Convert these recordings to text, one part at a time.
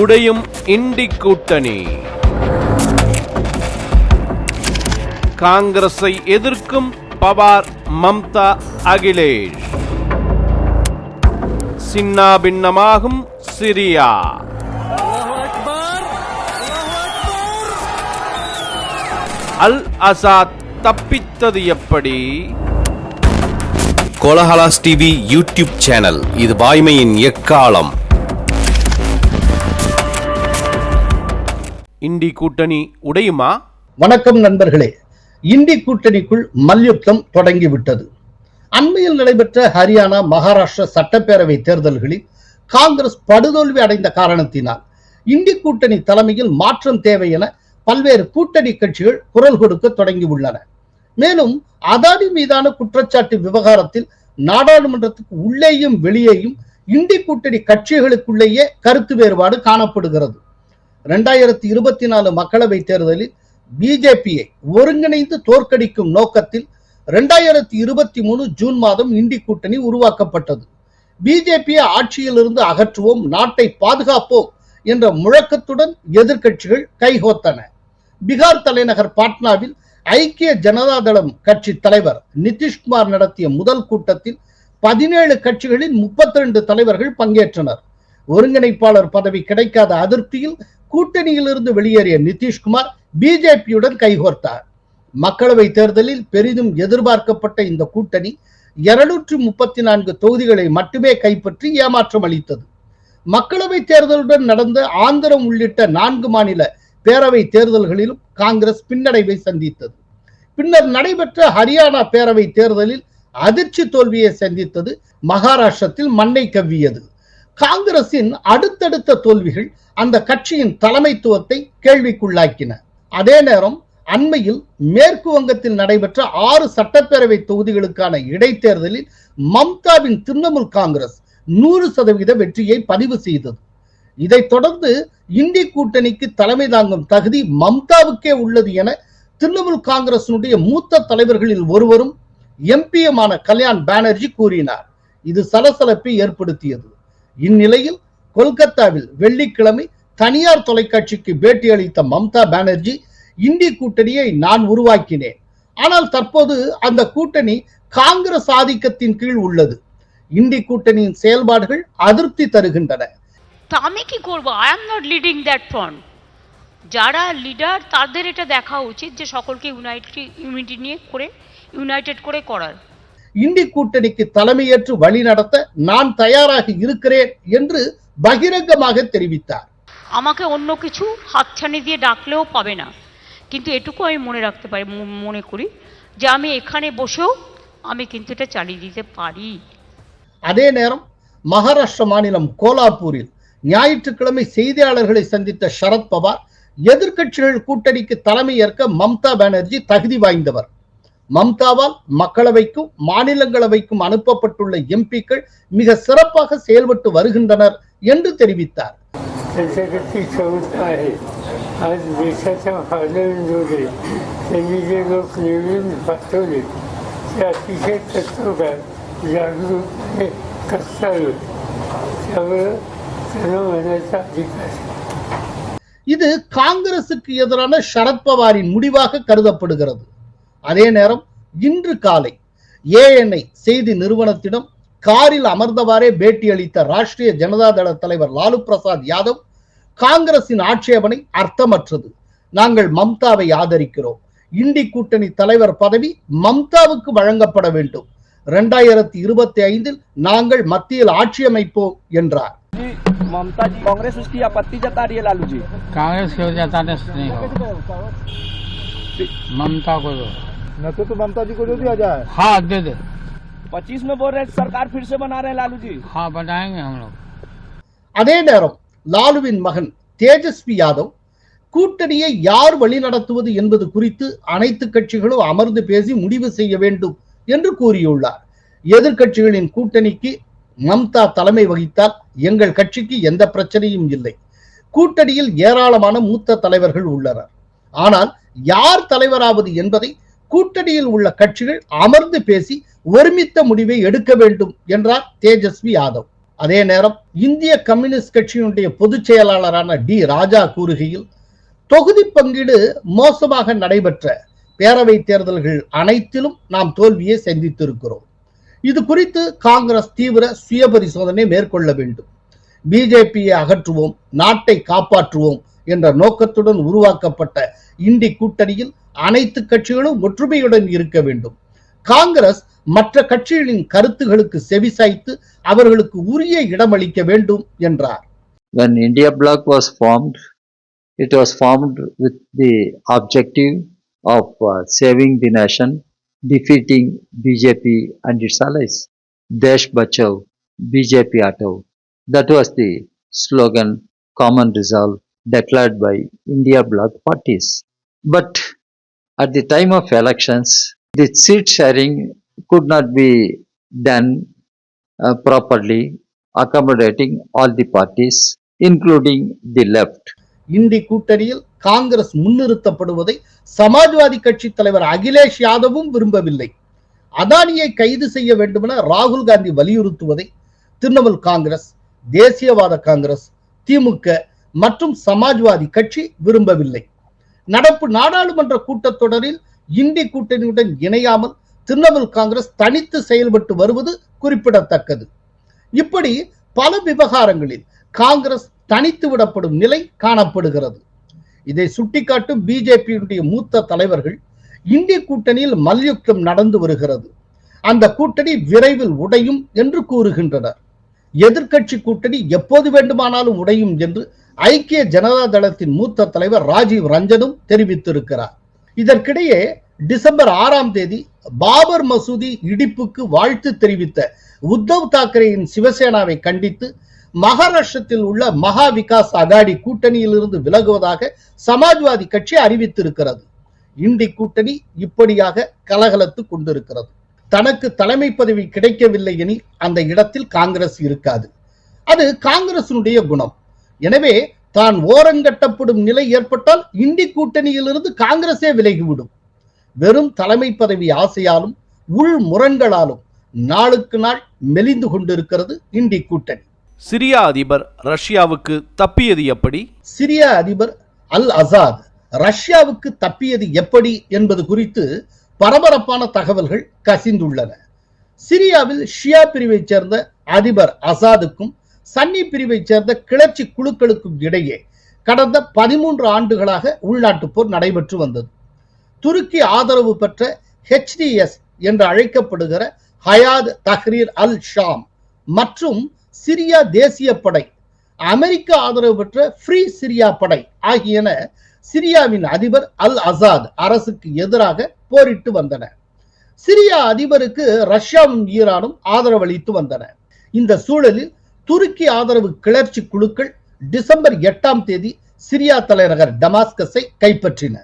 உடையும் இண்டி கூட்டணி. காங்கிரஸை எதிர்க்கும் பவார் மம்தா அகிலேஷ். சின்னாபின்னமாகும் சிரியா. அல் அசாத் தப்பித்தது எப்படி? கோலஹலாஸ் டிவி யூடியூப் சேனல் இது வாய்மையின் எக்காலம்? இண்டி கூட்டணி உடையுமா? வணக்கம் நண்பர்களே. இந்தி கூட்டணிக்குள் மல்யுத்தம் தொடங்கிவிட்டது. அண்மையில் நடைபெற்ற ஹரியானா மகாராஷ்டிரா சட்டப்பேரவை தேர்தல்களில் காங்கிரஸ் படுதோல்வி அடைந்த காரணத்தினால் இந்தி கூட்டணி தலைமையில் மாற்றம் தேவை என பல்வேறு கூட்டணி கட்சிகள் குரல் கொடுக்க தொடங்கியுள்ளன. மேலும் அதானி மீதான குற்றச்சாட்டு விவகாரத்தில் நாடாளுமன்றத்துக்கு உள்ளேயும் வெளியேயும் இந்தி கூட்டணி கட்சிகளுக்குள்ளேயே கருத்து வேறுபாடு காணப்படுகிறது. ரெண்டாயிரத்தி இருபத்தி நாலு மக்களவை தேர்தலில் பிஜேபியை ஒருங்கிணைந்து தோற்கடிக்கும் நோக்கத்தில் ரெண்டாயிரத்தி இருபத்தி மூணு ஜூன் மாதம் இண்டி கூட்டணி உருவாக்கப்பட்டது. பிஜேபியை ஆட்சியிலிருந்து அகற்றுவோம் நாட்டை பாதுகாப்போம் என்ற முழக்கத்துடன் எதிர்கட்சிகள் கைகோத்தன. பீகார் தலைநகர் பாட்னாவில் ஐக்கிய ஜனதாதளம் கட்சி தலைவர் நிதிஷ்குமார் நடத்திய முதல் கூட்டத்தில் பதினேழு கட்சிகளின் முப்பத்தி ரெண்டு தலைவர்கள் பங்கேற்றனர். ஒருங்கிணைப்பாளர் பதவி கிடைக்காத அதிருப்தியில் கூட்டணியிலிருந்து வெளியேறிய நிதிஷ்குமார் பிஜேபியுடன் கைகோர்த்தார். மக்களவை தேர்தலில் பெரிதும் எதிர்பார்க்கப்பட்ட இந்த கூட்டணி இருநூற்று முப்பத்தி நான்கு தொகுதிகளை மட்டுமே கைப்பற்றி ஏமாற்றம் அளித்தது. மக்களவை தேர்தலுடன் நடந்த ஆந்திரம் உள்ளிட்ட நான்கு மாநில பேரவை தேர்தல்களிலும் காங்கிரஸ் பின்னடைவை சந்தித்தது. பின்னர் நடைபெற்ற ஹரியானா பேரவை தேர்தலில் அதிர்ச்சி தோல்வியை சந்தித்தது மகாராஷ்டிரத்தில் மண்ணை கவ்வியது. காங்கிரசின் அடுத்தடுத்த தோல்விகள் அந்த கட்சியின் தலைமைத்துவத்தை கேள்விக்குள்ளாக்கின. அதே நேரம் அண்மையில் மேற்கு வங்கத்தில் நடைபெற்ற ஆறு சட்டப்பேரவை தொகுதிகளுக்கான இடைத்தேர்தலில் மம்தாவின் திரிணாமுல் காங்கிரஸ் நூறு சதவீத வெற்றியை பதிவு செய்தது. இதைத் தொடர்ந்து இந்தி கூட்டணிக்கு தலைமை தாங்கும் தகுதி மம்தாவுக்கே உள்ளது என திரிணாமுல் காங்கிரசினுடைய மூத்த தலைவர்களில் ஒருவரும் எம்பியுமான கல்யாண் பானர்ஜி கூறினார். இது சலசலப்பை ஏற்படுத்தியது. இந்நிலையில் கொல்கத்தாவில் வெள்ளிக்கிழமை தனியார் தொலைக்காட்சிக்கு பேட்டி அளித்த மம்தா பானர்ஜி இந்தி கூட்டணியை நான் உருவாக்கினேன் ஆனால் தற்போது அந்த கூட்டணி காங்கிரஸ் ஆதிக்கத்தின் கீழ் உள்ளது இந்தி கூட்டணியின் செயல்பாடுகள் அதிருப்தி தருகின்றன তা আমি কি করব I am not leading that front যারা লিডার তাদের এটা দেখা উচিত যে সকলকে ইউনাইটেড ইউনিটি নিয়ে করে ইউনাইটেড করে করার இந்தி கூட்டணிக்கு தலைமையேற்று வழி நடத்த நான் தயாராக இருக்கிறேன் என்று பகிரங்கமாக தெரிவித்தார் আমাকে অন্য কিছু হাতছানি দিয়ে ডাকলেও পাবে না কিন্তু এটুকু আমি মনে রাখতে পারি ম- মনে করি যে আমি এখানে বসেও আমি কিন্তু এটা চালিয়ে দিতে পারি அதே நேரம் மகாராஷ்டிர மாநிலம் கோலாப்பூரில் ஞாயிற்றுக்கிழமை செய்தியாளர்களை சந்தித்த சரத் பவார் எதிர்க்கட்சிகள் கூட்டணிக்கு தலைமை ஏற்க மம்தா பானர்ஜி தகுதி வாய்ந்தவர் மம்தாவால் மக்களவைக்கும் மாநிலங்களவைக்கும் அனுப்பப்பட்டுள்ள எம்பிக்கள் மிக சிறப்பாக செயல்பட்டு வருகின்றனர் என்று தெரிவித்தார் त्याच्याकडे क्षमता आहे आज देशाच्या फायद्यामध्ये त्यांनी जे लोक निवडून पाठवले ते अतिशय तत्वकार जागरूकपणे करतात त्यामुळं त्यांना म्हणायचा अधिकार आहे. இது காங்கிரசுக்கு எதிரான சரத்பவாரின் முடிவாக கருதப்படுகிறது அதே நேரம் இன்று காலை ஏஎன்ஐ செய்தி நிறுவனத்திடம் காரில் அமர்ந்தவாறே பேட்டி அளித்த ராஷ்டிரிய ஜனதா தள தலைவர் லாலு பிரசாத் யாதவ் காங்கிரசின் ஆட்சேபனை அர்த்தமற்றது நாங்கள் மம்தாவை ஆதரிக்கிறோம் இந்தி கூட்டணி தலைவர் பதவி மம்தாவுக்கு வழங்கப்பட வேண்டும் இரண்டாயிரத்தி இருபத்தி ஐந்தில் நாங்கள் மத்தியில் ஆட்சி அமைப்போம் என்றார் जी ममता जी कांग्रेस उसकी आपत्ति जता रही है लालू जी कांग्रेस की वजह से नहीं हो ममता को दो न तो, तो ममता जी को जो दिया जाए हाँ दे दे पच्चीस में बोल रहे हैं सरकार फिर से बना रहे हैं लालू जी हाँ बनाएंगे हम लोग அதே நேரம் லாலுவின் மகன் தேஜஸ்வி யாதவ் கூட்டணியை யார் வழிநடத்துவது என்பது குறித்து அனைத்து கட்சிகளும் அமர்ந்து பேசி முடிவு செய்ய வேண்டும் என்று கூறியுள்ளார் எதிர்க்கட்சிகளின் கூட்டணிக்கு மம்தா தலைமை வகித்தால் எங்கள் கட்சிக்கு எந்த பிரச்சனையும் இல்லை கூட்டணியில் ஏராளமான மூத்த தலைவர்கள் உள்ளனர் ஆனால் யார் தலைவராவது என்பதை கூட்டணியில் உள்ள கட்சிகள் அமர்ந்து பேசி ஒருமித்த முடிவை எடுக்க வேண்டும் என்றார் தேஜஸ்வி யாதவ். அதே நேரம் இந்திய கம்யூனிஸ்ட் கட்சியினுடைய பொதுச் செயலாளரான டி ராஜா கூறுகையில் தொகுதி பங்கீடு மோசமாக நடைபெற்ற பேரவை தேர்தல்கள் அனைத்திலும் நாம் தோல்வியை சந்தித்திருக்கிறோம். இது குறித்து காங்கிரஸ் தீவிர சுய பரிசோதனை மேற்கொள்ள வேண்டும். பிஜேபியை அகற்றுவோம் நாட்டை காப்பாற்றுவோம் என்ற நோக்கத்துடன் உருவாக்கப்பட்ட இண்டி கூட்டணியில் அனைத்து கட்சிகளும் ஒற்றுமையுடன் இருக்க வேண்டும் காங்கிரஸ் மற்ற கட்சிகளின் கருத்துகளுக்கு செவிசாய்த்து அவர்களுக்கு உரிய இடமளிக்க வேண்டும் என்றார் when India Bloc was formed, it was formed with the objective of uh, saving the nation, defeating BJP and its allies. Desh Bachao, BJP Atao. That was the slogan, common resolve declared by India Bloc parties. But at the time of elections, the seat sharing could not be done uh, properly, accommodating all the parties, including the left. Hindi கூட்டணியில் காங்கிரஸ் முன்னிறுத்தப்படுவதை சமாஜ்வாதி கட்சி தலைவர் அகிலேஷ் யாதவும் விரும்பவில்லை அதானியை கைது செய்ய வேண்டுமென ராகுல் காந்தி வலியுறுத்துவதை திரிணாமுல் காங்கிரஸ் தேசியவாத காங்கிரஸ் திமுக மற்றும் சமாஜ்வாதி கட்சி விரும்பவில்லை. நடப்பு நாடாளுமன்ற கூட்டத்தொடரில் இந்தி கூட்டணியுடன் இணையாமல் திரிணாமுல் காங்கிரஸ் தனித்து செயல்பட்டு வருவது குறிப்பிடத்தக்கது. இப்படி பல விவகாரங்களில் காங்கிரஸ் தனித்து விடப்படும் நிலை காணப்படுகிறது. இதை சுட்டிக்காட்டும் பிஜேபியினுடைய மூத்த தலைவர்கள் இந்திய கூட்டணியில் மல்யுத்தம் நடந்து வருகிறது. அந்த கூட்டணி விரைவில் உடையும் என்று கூறுகின்றனர். எதிர்கட்சி கூட்டணி எப்போது வேண்டுமானாலும் உடையும் என்று ஐக்கிய ஜனதா தளத்தின் மூத்த தலைவர் ராஜீவ் ரஞ்சனும் தெரிவித்திருக்கிறார். இதற்கிடையே டிசம்பர் ஆறாம் தேதி பாபர் மசூதி இடிப்புக்கு வாழ்த்து தெரிவித்த உத்தவ் தாக்கரேயின் சிவசேனாவை கண்டித்து மகாராஷ்டிரத்தில் உள்ள மகா விகாஸ் அகாடி கூட்டணியிலிருந்து விலகுவதாக சமாஜ்வாதி கட்சி அறிவித்திருக்கிறது. இண்டி கூட்டணி இப்படியாக கலகலத்து கொண்டிருக்கிறது. தனக்கு தலைமை பதவி கிடைக்கவில்லை எனில் அந்த இடத்தில் காங்கிரஸ் இருக்காது. அது காங்கிரசினுடைய குணம். எனவே தான் ஓரங்கட்டப்படும் நிலை ஏற்பட்டால் இண்டி கூட்டணியிலிருந்து காங்கிரஸே விலகிவிடும். வெறும் தலைமை பதவி ஆசையாலும் உள் முரண்களாலும் நாளுக்கு நாள் மெலிந்து கொண்டிருக்கிறது இண்டி கூட்டணி. சிரியா அதிபர் ரஷ்யாவுக்கு தப்பியது எப்படி? சிரியா அதிபர் அல் அசாத் ரஷ்யாவுக்கு தப்பியது எப்படி என்பது குறித்து பரபரப்பான தகவல்கள் கசிந்துள்ளன. சிரியாவில் ஷியா பிரிவைச் சேர்ந்த அதிபர் அசாதுக்கும் சன்னி பிரிவைச் சேர்ந்த கிளர்ச்சி குழுக்களுக்கும் இடையே கடந்த பதிமூன்று ஆண்டுகளாக உள்நாட்டு போர் நடைபெற்று வந்தது. துருக்கி ஆதரவு பெற்ற ஹெச்டிஎஸ் என்று அழைக்கப்படுகிற ஹயாத் தஹ்ரீர் அல் ஷாம் மற்றும் சிரியா தேசிய படை அமெரிக்க ஆதரவு பெற்ற ஃப்ரீ சிரியா படை ஆகியன சிரியாவின் அதிபர் அல் அசாத் அரசுக்கு எதிராக போரிட்டு வந்தன. சிரியா அதிபருக்கு ரஷ்யாவும் ஈரானும் ஆதரவளித்து வந்தன. இந்த சூழலில் துருக்கி ஆதரவு கிளர்ச்சி குழுக்கள் டிசம்பர் எட்டாம் தேதி சிரியா தலைநகர் டமாஸ்கஸை கைப்பற்றின.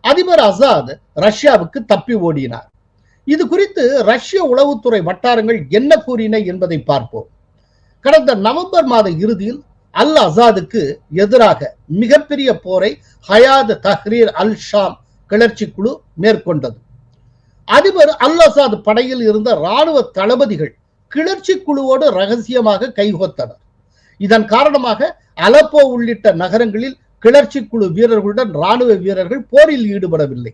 அதிபர் அசாத் ரஷ்யாவுக்கு தப்பி ஓடினார். இது குறித்து ரஷ்ய உளவுத்துறை வட்டாரங்கள் என்ன கூறின என்பதை பார்ப்போம். கடந்த நவம்பர் மாத இறுதியில் அல் அசாதுக்கு எதிராக மிகப்பெரிய போரை ஹயாத் தஹ்ரீர் அல் ஷாம் கிளர்ச்சி குழு மேற்கொண்டது. அதிபர் அல் அசாத் படையில் இருந்த ராணுவ தளபதிகள் கிளர்ச்சி குழுவோடு ரகசியமாக கைகோத்தனர். இதன் காரணமாக அலப்போ உள்ளிட்ட நகரங்களில் கிளர்ச்சி குழு வீரர்களுடன் ராணுவ வீரர்கள் போரில் ஈடுபடவில்லை.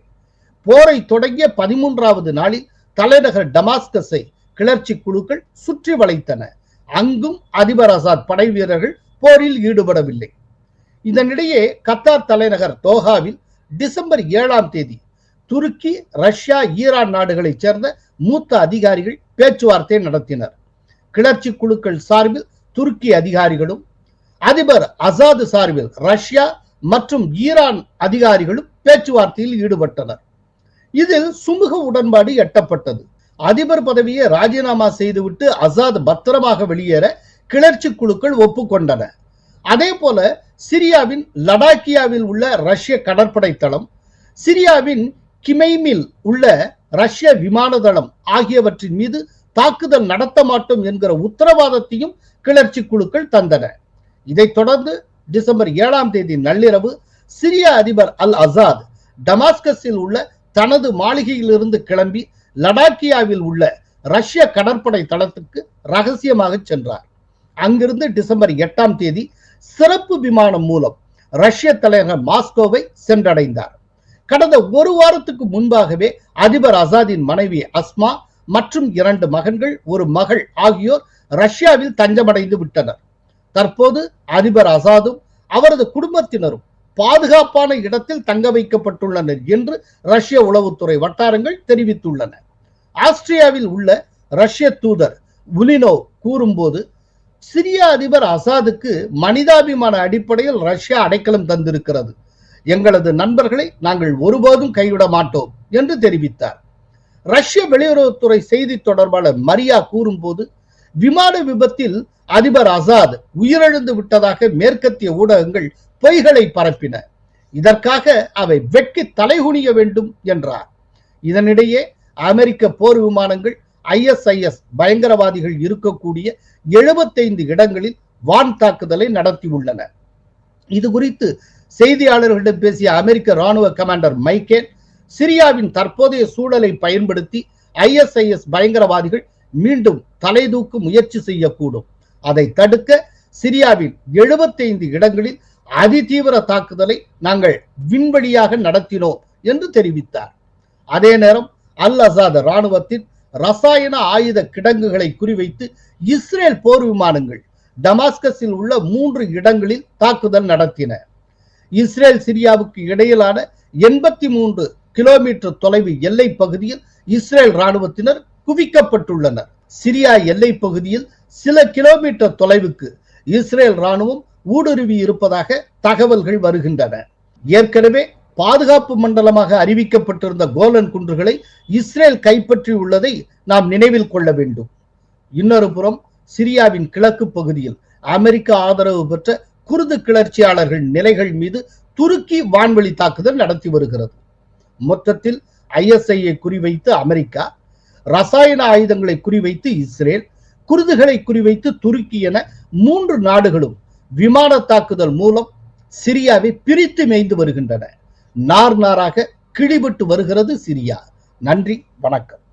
போரை தொடங்கிய பதிமூன்றாவது நாளில் தலைநகர் டமாஸ்கஸை கிளர்ச்சி குழுக்கள் சுற்றி வளைத்தன. அங்கும் அதிபர் அசாத் படை வீரர்கள் போரில் ஈடுபடவில்லை. இதனிடையே கத்தார் தலைநகர் தோஹாவில் டிசம்பர் ஏழாம் தேதி துருக்கி ரஷ்யா ஈரான் நாடுகளைச் சேர்ந்த மூத்த அதிகாரிகள் பேச்சுவார்த்தை நடத்தினர். கிளர்ச்சி குழுக்கள் சார்பில் துருக்கி அதிகாரிகளும் அதிபர் அசாது சார்பில் ரஷ்யா மற்றும் ஈரான் அதிகாரிகளும் பேச்சுவார்த்தையில் ஈடுபட்டனர். இதில் சுமூக உடன்பாடு எட்டப்பட்டது. அதிபர் பதவியை ராஜினாமா செய்துவிட்டு அசாத் பத்திரமாக வெளியேற கிளர்ச்சி குழுக்கள் ஒப்புக்கொண்டன. அதே போல சிரியாவின் லடாக்கியாவில் உள்ள ரஷ்ய கடற்படை தளம் சிரியாவின் கிமைமில் உள்ள ரஷ்ய விமான தளம் ஆகியவற்றின் மீது தாக்குதல் நடத்த மாட்டோம் என்கிற உத்தரவாதத்தையும் கிளர்ச்சி குழுக்கள் தந்தன. இதைத் தொடர்ந்து டிசம்பர் ஏழாம் தேதி நள்ளிரவு சிரிய அதிபர் அல் அசாத் டமாஸ்கஸில் உள்ள தனது மாளிகையிலிருந்து கிளம்பி லடாக்கியாவில் உள்ள ரஷ்ய கடற்படை தளத்துக்கு ரகசியமாக சென்றார். அங்கிருந்து டிசம்பர் எட்டாம் தேதி சிறப்பு விமானம் மூலம் ரஷ்ய தலைநகர் மாஸ்கோவை சென்றடைந்தார். கடந்த ஒரு வாரத்துக்கு முன்பாகவே அதிபர் அசாதின் மனைவி அஸ்மா மற்றும் இரண்டு மகன்கள் ஒரு மகள் ஆகியோர் ரஷ்யாவில் தஞ்சமடைந்து விட்டனர். தற்போது அதிபர் அசாதும் அவரது குடும்பத்தினரும் பாதுகாப்பான இடத்தில் தங்க வைக்கப்பட்டுள்ளனர் என்று ரஷ்ய உளவுத்துறை வட்டாரங்கள் தெரிவித்துள்ளன. ஆஸ்திரியாவில் உள்ள ரஷ்ய தூதர் உலினோ கூறும்போது சிரிய அதிபர் அசாதுக்கு மனிதாபிமான அடிப்படையில் ரஷ்யா அடைக்கலம் தந்திருக்கிறது. எங்களது நண்பர்களை நாங்கள் ஒருபோதும் கைவிட மாட்டோம் என்று தெரிவித்தார். ரஷ்ய வெளியுறவுத்துறை செய்தி தொடர்பாளர் மரியா கூறும்போது விமான விபத்தில் அதிபர் அசாத் உயிரிழந்து விட்டதாக மேற்கத்திய ஊடகங்கள் பொய்களை பரப்பின. இதற்காக அவை வெட்கி தலைகுனிய வேண்டும் என்றார். இதனிடையே அமெரிக்க போர் விமானங்கள் ஐஎஸ்ஐஎஸ் பயங்கரவாதிகள் இருக்கக்கூடிய எழுபத்தைந்து இடங்களில் வான் தாக்குதலை நடத்தியுள்ளன. இது குறித்து செய்தியாளர்களிடம் பேசிய அமெரிக்க ராணுவ கமாண்டர் மைக்கேல் சிரியாவின் தற்போதைய சூழலை பயன்படுத்தி ஐஎஸ்ஐஎஸ் பயங்கரவாதிகள் மீண்டும் தலைதூக்கு முயற்சி செய்யக்கூடும். அதை தடுக்க சிரியாவின் எழுபத்தைந்து இடங்களில் அதிதீவிர தாக்குதலை நாங்கள் விண்வெளியாக நடத்தினோம் என்று தெரிவித்தார். அதே நேரம் அல் அசாத் ராணுவத்தின் ரசாயன ஆயுத கிடங்குகளை குறிவைத்து இஸ்ரேல் போர் விமானங்கள் டமாஸ்கஸில் உள்ள மூன்று இடங்களில் தாக்குதல் நடத்தின. இஸ்ரேல் சிரியாவுக்கு இடையிலான எண்பத்தி மூன்று கிலோமீட்டர் தொலைவு எல்லை பகுதியில் இஸ்ரேல் ராணுவத்தினர் குவிக்கப்பட்டுள்ளனர். சிரியா எல்லை பகுதியில் சில கிலோமீட்டர் தொலைவுக்கு இஸ்ரேல் ராணுவம் ஊடுருவி இருப்பதாக தகவல்கள் வருகின்றன. ஏற்கனவே பாதுகாப்பு மண்டலமாக அறிவிக்கப்பட்டிருந்த கோலன் குன்றுகளை இஸ்ரேல் கைப்பற்றி உள்ளதை நாம் நினைவில் கொள்ள வேண்டும். இன்னொரு புறம் சிரியாவின் கிழக்கு பகுதியில் அமெரிக்க ஆதரவு பெற்ற குருது கிளர்ச்சியாளர்கள் நிலைகள் மீது துருக்கி வான்வழி தாக்குதல் நடத்தி வருகிறது. மொத்தத்தில் ஐஎஸ்ஐயை குறிவைத்து அமெரிக்கா ரசாயன ஆயுதங்களை குறிவைத்து இஸ்ரேல் குருதுகளை குறிவைத்து துருக்கி என மூன்று நாடுகளும் விமான தாக்குதல் மூலம் சிரியாவை பிரித்து மேய்ந்து வருகின்றன. நார் நாராக கிழிபட்டு வருகிறது சிரியா. நன்றி வணக்கம்.